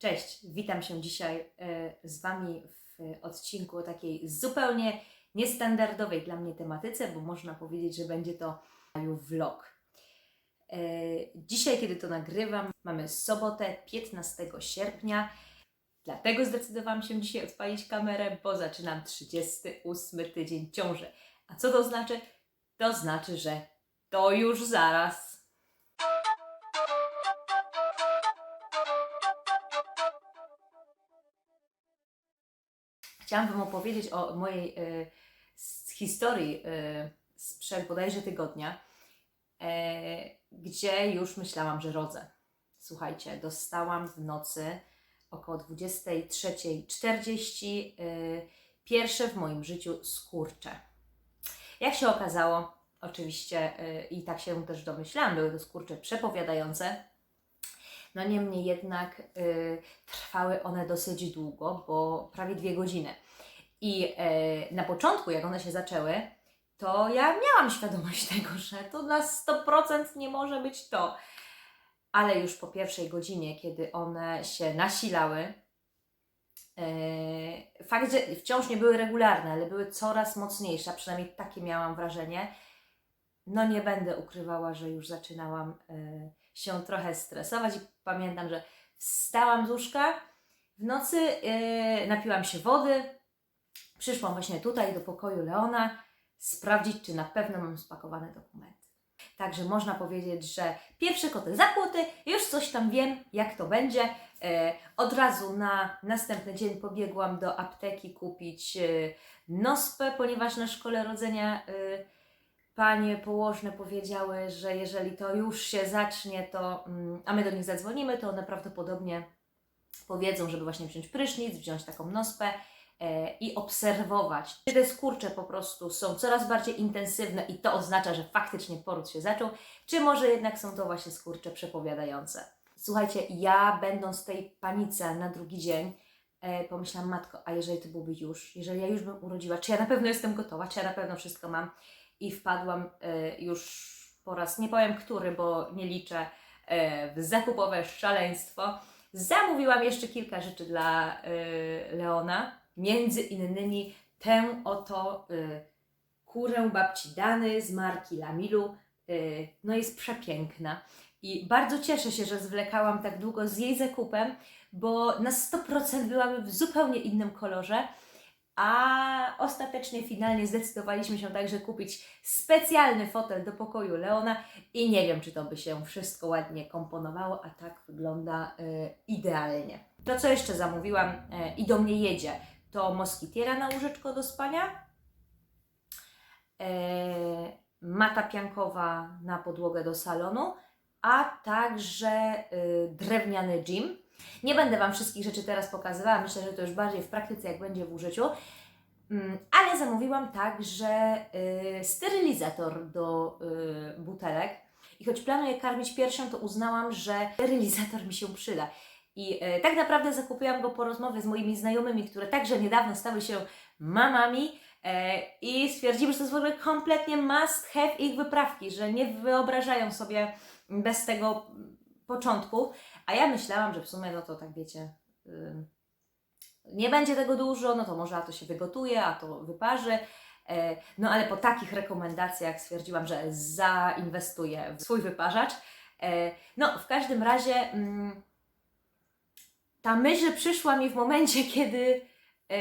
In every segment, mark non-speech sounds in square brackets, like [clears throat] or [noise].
Cześć, witam się dzisiaj e, z Wami w odcinku o takiej zupełnie niestandardowej dla mnie tematyce, bo można powiedzieć, że będzie to vlog. E, Dzisiaj, kiedy to nagrywam, mamy sobotę 15 sierpnia. Dlatego zdecydowałam się dzisiaj odpalić kamerę, bo zaczynam 38 tydzień ciąży. A co to znaczy? To znaczy, że to już zaraz. Chciałam Wam opowiedzieć o mojej e, historii e, sprzed bodajże tygodnia, e, gdzie już myślałam, że rodzę. Słuchajcie, dostałam w nocy około 23.40 e, pierwsze w moim życiu skurcze. Jak się okazało, oczywiście i tak się też domyślałam, były to skurcze przepowiadające. No niemniej jednak y, trwały one dosyć długo, bo prawie dwie godziny. I e, na początku, jak one się zaczęły, to ja miałam świadomość [laughs] tego, że to na 100% nie może być to. Ale już po pierwszej godzinie, kiedy one się nasilały, e, fakt, że wciąż nie były regularne, ale były coraz mocniejsze, przynajmniej takie miałam wrażenie, no nie będę ukrywała, że już zaczynałam e, się trochę stresować i pamiętam, że wstałam z łóżka w nocy, e, napiłam się wody, przyszłam właśnie tutaj do pokoju Leona sprawdzić, czy na pewno mam spakowane dokumenty. Także można powiedzieć, że pierwsze koty zakłoty, już coś tam wiem, jak to będzie. E, od razu na następny dzień pobiegłam do apteki kupić e, nospę, ponieważ na szkole rodzenia e, panie położne powiedziały, że jeżeli to już się zacznie, to, mm, a my do nich zadzwonimy, to one prawdopodobnie powiedzą, żeby właśnie wziąć prysznic, wziąć taką nospę e, i obserwować. Te skurcze po prostu są coraz bardziej intensywne i to oznacza, że faktycznie poród się zaczął, czy może jednak są to właśnie skurcze przepowiadające. Słuchajcie, ja będąc w tej panice na drugi dzień, e, pomyślałam, matko, a jeżeli to byłby już, jeżeli ja już bym urodziła, czy ja na pewno jestem gotowa, czy ja na pewno wszystko mam i wpadłam e, już po raz, nie powiem który, bo nie liczę, e, w zakupowe szaleństwo. Zamówiłam jeszcze kilka rzeczy dla e, Leona, między innymi tę oto kurę babci Dany z marki Lamilu. No jest przepiękna. I bardzo cieszę się, że zwlekałam tak długo z jej zakupem, bo na 100% byłaby w zupełnie innym kolorze. A ostatecznie, finalnie zdecydowaliśmy się także kupić specjalny fotel do pokoju Leona i nie wiem, czy to by się wszystko ładnie komponowało, a tak wygląda e, idealnie. To, co jeszcze zamówiłam e, i do mnie jedzie, to moskitiera na łóżeczko do spania, e, mata piankowa na podłogę do salonu, a także e, drewniany gym. Nie będę Wam wszystkich rzeczy teraz pokazywała, myślę, że to już bardziej w praktyce, jak będzie w użyciu. Mm, Ale zamówiłam także y, sterylizator do y, butelek. I choć planuję karmić piersią, to uznałam, że sterylizator mi się przyda. I y, tak naprawdę zakupiłam go po rozmowie z moimi znajomymi, które także niedawno stały się mamami. E, I stwierdziły, że to jest w ogóle kompletnie must have ich wyprawki, że nie wyobrażają sobie bez tego początku. A ja myślałam, że w sumie, no to tak wiecie, ym, nie będzie tego dużo, no to może a to się wygotuje, a to wyparzy. E, No ale po takich rekomendacjach stwierdziłam, że zainwestuję w swój wyparzacz. E, No w każdym razie ta myśl przyszła mi w momencie, [laughs] kiedy e,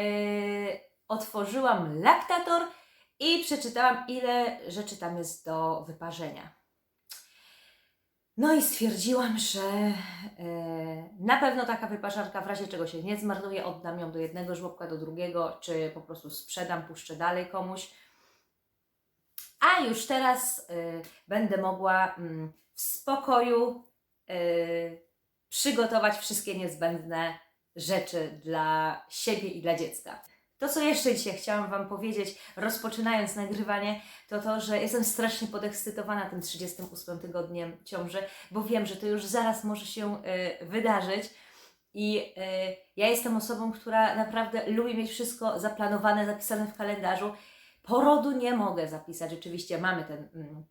otworzyłam laktator i przeczytałam, ile rzeczy tam jest do wyparzenia. No i stwierdziłam, że e, na pewno taka wyparzarka w razie czego się nie zmarnuje, oddam ją do jednego żłobka, do drugiego, czy po prostu sprzedam, puszczę dalej komuś. A już teraz e, będę mogła mm, w spokoju e, przygotować wszystkie niezbędne rzeczy dla siebie i dla dziecka. To, co jeszcze dzisiaj chciałam Wam powiedzieć, rozpoczynając nagrywanie, to to, że jestem strasznie podekscytowana tym 38 tygodniem ciąży, bo wiem, że to już zaraz może się y, wydarzyć. I y, ja jestem osobą, która naprawdę lubi mieć wszystko zaplanowane, zapisane w kalendarzu. Porodu nie mogę zapisać. Rzeczywiście mamy ten mm,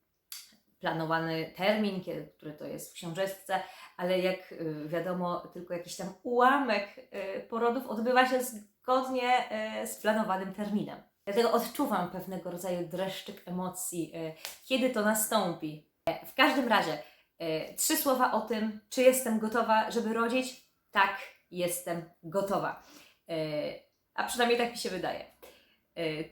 planowany termin, kiedy, który to jest w książeczce, ale jak y, wiadomo, tylko jakiś tam ułamek y, porodów odbywa się zgodnie y, z planowanym terminem. Dlatego odczuwam pewnego rodzaju dreszczyk emocji, y, kiedy to nastąpi. E, W każdym razie, trzy słowa o tym, czy jestem gotowa, żeby rodzić. Tak, jestem gotowa. A przynajmniej tak mi się wydaje.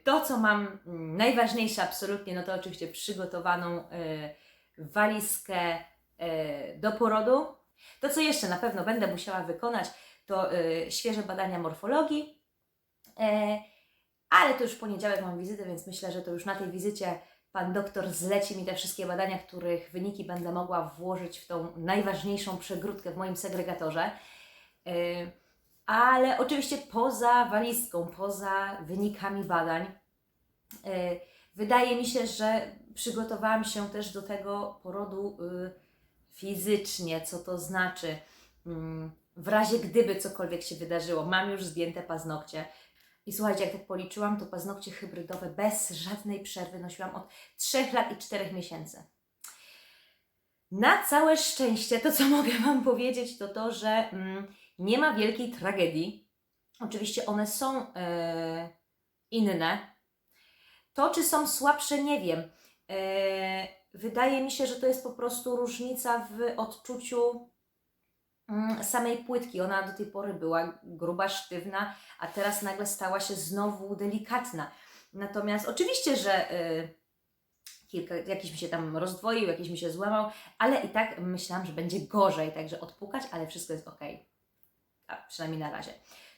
To, co mam mm, najważniejsze absolutnie, no to oczywiście przygotowaną walizkę do porodu. To, co jeszcze na pewno będę musiała wykonać, to świeże badania morfologii. E, ale to już w poniedziałek mam wizytę, więc myślę, że to już na tej wizycie pan doktor zleci mi te wszystkie badania, których wyniki będę mogła włożyć w tą najważniejszą przegródkę w moim segregatorze. E, Ale oczywiście poza walizką, poza wynikami badań, e, wydaje mi się, że przygotowałam się też do tego porodu y, fizycznie, co to znaczy. mm, W razie gdyby cokolwiek się wydarzyło, mam już zdjęte paznokcie. I słuchajcie, jak tak policzyłam, to paznokcie hybrydowe bez żadnej przerwy nosiłam od 3 lat i 4 miesięcy. Na całe szczęście, to co [laughs] mogę Wam powiedzieć, to to, że mm, nie ma wielkiej tragedii. Oczywiście one są e, inne. To, czy są słabsze, nie wiem. E, wydaje mi się, że to jest po prostu różnica w odczuciu samej płytki. Ona do tej pory była gruba, sztywna, a teraz nagle stała się znowu delikatna. Natomiast oczywiście, że y, kilka, jakiś mi się tam rozdwoił, jakiś mi się złamał, ale i tak myślałam, że będzie gorzej, także odpukać, ale wszystko jest ok. A przynajmniej na razie.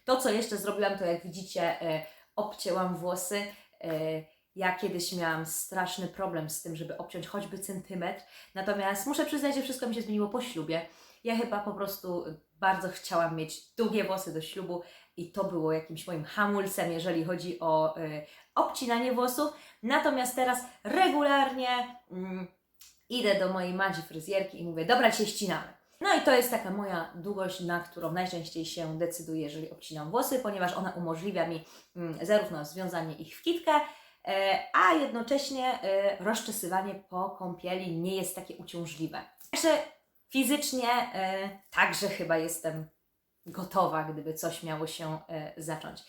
To, co jeszcze zrobiłam, to jak widzicie, y, obcięłam włosy. Y, ja kiedyś miałam straszny problem z tym, żeby obciąć choćby centymetr, natomiast muszę przyznać, że wszystko mi się zmieniło po ślubie. Ja chyba po prostu bardzo chciałam mieć długie włosy do ślubu i to było jakimś moim hamulcem, jeżeli chodzi o y, obcinanie włosów. Natomiast teraz regularnie mm, idę do mojej Madzi fryzjerki i mówię, dobra, cię ścinamy. No i to jest taka moja długość, na którą najczęściej się decyduję, jeżeli obcinam włosy, ponieważ ona umożliwia mi mm, zarówno związanie ich w kitkę, e, a jednocześnie e, rozczesywanie po kąpieli nie jest takie uciążliwe. Także fizycznie e, także chyba jestem gotowa, gdyby coś miało się e, zacząć.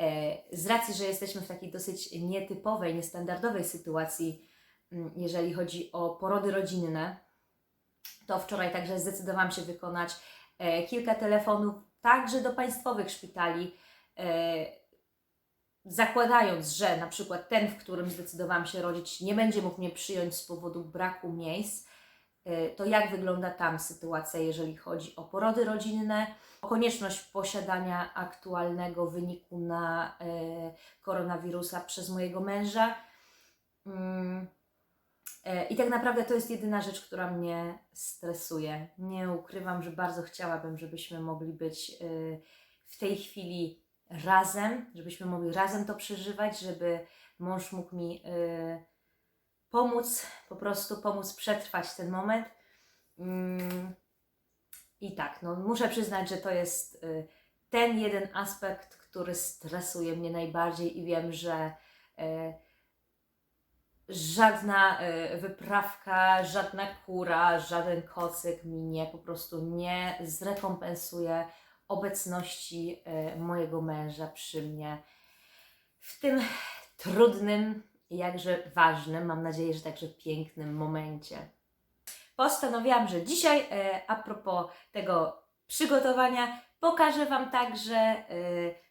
E, z racji, że jesteśmy w takiej dosyć nietypowej, niestandardowej sytuacji, jeżeli chodzi o porody rodzinne, to wczoraj także zdecydowałam się wykonać kilka telefonów także do państwowych szpitali, zakładając, że na przykład ten, w którym zdecydowałam się rodzić, nie będzie mógł mnie przyjąć z powodu braku miejsc, to jak wygląda tam sytuacja, jeżeli chodzi o porody rodzinne, o konieczność posiadania aktualnego wyniku na e, koronawirusa przez mojego męża. Mm, e, I tak naprawdę to jest jedyna rzecz, która mnie stresuje. Nie ukrywam, że bardzo chciałabym, żebyśmy mogli być e, w tej chwili razem, żebyśmy mogli razem to przeżywać, żeby mąż mógł mi e, pomóc, po prostu pomóc przetrwać ten moment. Mm, I tak, no muszę przyznać, że to jest y, ten jeden aspekt, który stresuje mnie najbardziej i wiem, że y, żadna y, wyprawka, żadna kura, żaden kocyk mi nie, po prostu nie zrekompensuje obecności mojego męża przy mnie w tym trudnym, jakże ważnym, mam nadzieję, że także pięknym momencie postanowiłam, że dzisiaj e, a propos tego przygotowania pokażę Wam także e,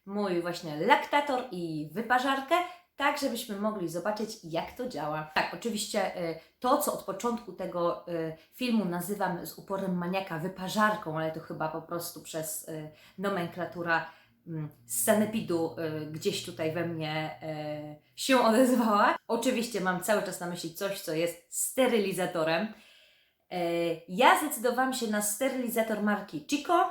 mój właśnie laktator i wyparzarkę, tak żebyśmy mogli zobaczyć jak to działa. Tak, oczywiście e, to, co od początku tego filmu nazywam z uporem maniaka wyparzarką, ale to chyba po prostu przez nomenklatura z sanepidu e, gdzieś tutaj we mnie e, się odezwała. Oczywiście mam cały czas na myśli coś, co jest sterylizatorem. E, Ja zdecydowałam się na sterylizator marki Chico.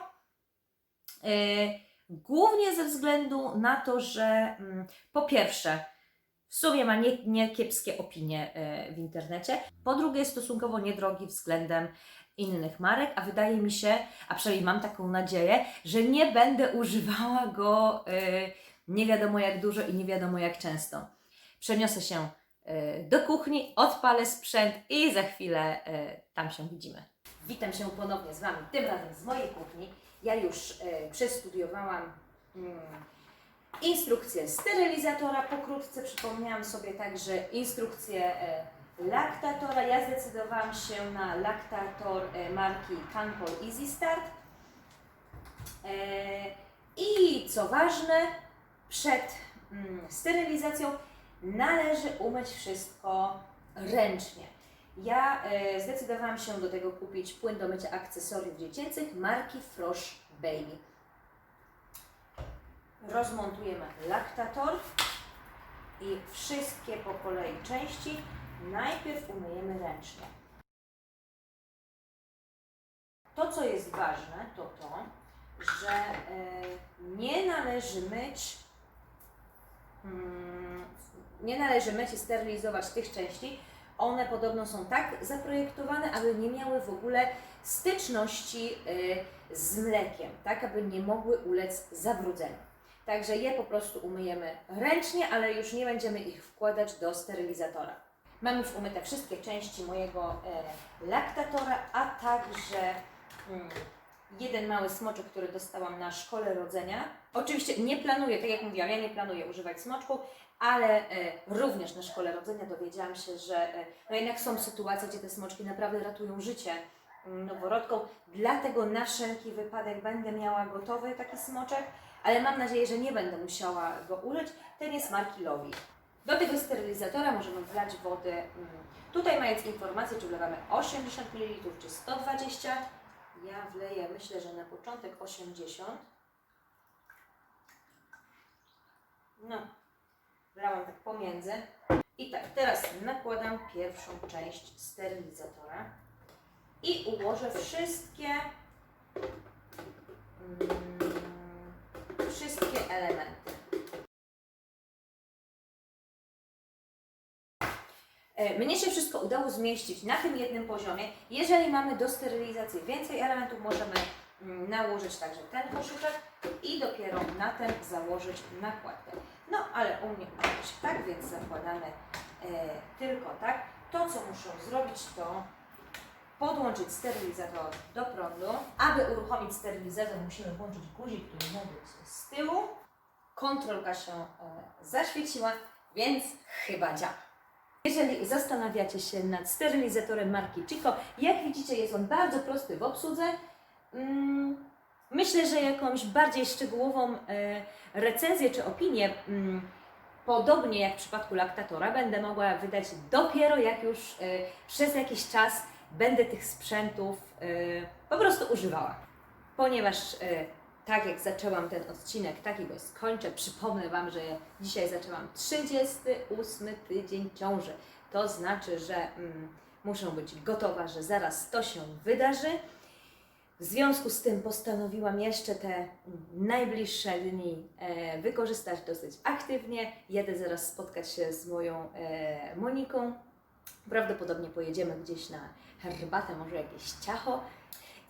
Głównie ze względu na to, że mm, po pierwsze, w sumie ma nie, nie kiepskie opinie e, w internecie. Po drugie, jest stosunkowo niedrogi względem innych marek, a wydaje mi się, a przynajmniej mam taką nadzieję, że nie będę używała go e, nie wiadomo jak dużo i nie wiadomo jak często. Przeniosę się e, do kuchni, odpalę sprzęt i za chwilę tam się widzimy. Witam się ponownie z Wami, tym razem z mojej kuchni. Ja już przestudiowałam mm, instrukcję sterylizatora pokrótce. Przypomniałam sobie także instrukcję e, laktatora. Ja zdecydowałam się na laktator e, marki Canpol Easy Start. E, I co ważne, przed mm, sterylizacją należy umyć wszystko ręcznie. Ja zdecydowałam się do tego kupić płyn do mycia akcesoriów dziecięcych marki Frosh Baby. Rozmontujemy laktator i wszystkie po kolei części najpierw umyjemy ręcznie. To, co jest ważne, to to, że e, nie należy myć mm, nie należy myć i sterylizować tych części. One podobno są tak zaprojektowane, aby nie miały w ogóle styczności y, z mlekiem, tak aby nie mogły ulec zabrudzeniu. Także je po prostu umyjemy ręcznie, ale już nie będziemy ich wkładać do sterylizatora. Mam już umyte wszystkie części mojego e, laktatora, a także mm, jeden mały smoczek, który dostałam na szkole rodzenia. Oczywiście nie planuję, tak jak mówiłam, ja nie planuję używać smoczku, ale e, również na szkole rodzenia dowiedziałam się, że e, no jednak są sytuacje, gdzie te smoczki naprawdę ratują życie mm, noworodkom. Dlatego na wszelki wypadek będę miała gotowy taki smoczek, ale mam nadzieję, że nie będę musiała go użyć. Ten jest marki Lowi. Do tego sterylizatora możemy wlać wodę. mm, Tutaj mając informację, czy wlewamy 80 ml czy 120 ja wleję, myślę, że na początek 80. No, wlałam tak pomiędzy. I tak, teraz nakładam pierwszą część sterylizatora i ułożę wszystkie mm, wszystkie elementy. E, Mnie się wszystko udało zmieścić na tym jednym poziomie. Jeżeli mamy do sterylizacji więcej elementów, możemy mm, nałożyć także ten koszyczek i dopiero na ten założyć nakładkę. No ale u mnie się tak, więc zakładamy e, tylko tak. To, co muszę zrobić, to podłączyć sterylizator do prądu. Aby uruchomić sterylizator, musimy włączyć guzik, który ma być z tyłu. Kontrolka się e, zaświeciła, więc chyba działa. Jeżeli zastanawiacie się nad sterylizatorem marki Chico, jak widzicie jest on bardzo prosty w obsłudze. Mm, Myślę, że jakąś bardziej szczegółową e, recenzję czy opinię, mm, podobnie jak w przypadku laktatora, będę mogła wydać dopiero jak już e, przez jakiś czas będę tych sprzętów e, po prostu używała. Ponieważ e, tak jak zaczęłam ten odcinek, tak go skończę. Przypomnę Wam, że dzisiaj zaczęłam 38 tydzień ciąży. To znaczy, że mm, muszę być gotowa, że zaraz to się wydarzy. W związku z tym postanowiłam jeszcze te najbliższe dni e, wykorzystać dosyć aktywnie. Jedę zaraz spotkać się z moją e, Moniką. Prawdopodobnie pojedziemy gdzieś na herbatę, może jakieś ciacho.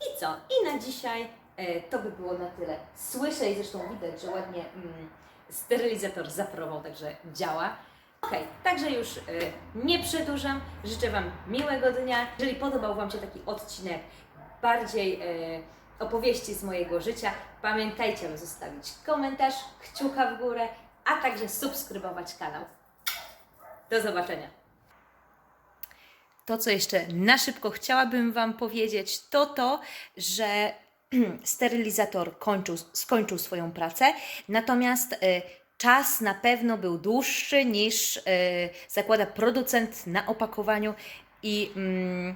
I co? I na dzisiaj e, to by było na tyle. Słyszę i zresztą widać, że ładnie mm, sterylizator zaparował, także działa. Okej, także już e, nie przedłużam. Życzę Wam miłego dnia. Jeżeli podobał Wam się taki odcinek, bardziej e, opowieści z mojego życia, pamiętajcie, aby zostawić komentarz, kciuka w górę, a także subskrybować kanał. Do zobaczenia. To, co jeszcze na szybko chciałabym Wam powiedzieć, to to, że [clears throat] sterylizator kończył, skończył swoją pracę, natomiast y, czas na pewno był dłuższy niż y, zakłada producent na opakowaniu i mm,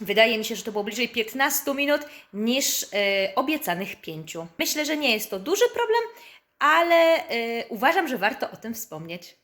wydaje mi się, że to było bliżej 15 minut niż y, obiecanych 5. Myślę, że nie jest to duży problem, ale uważam, że warto o tym wspomnieć.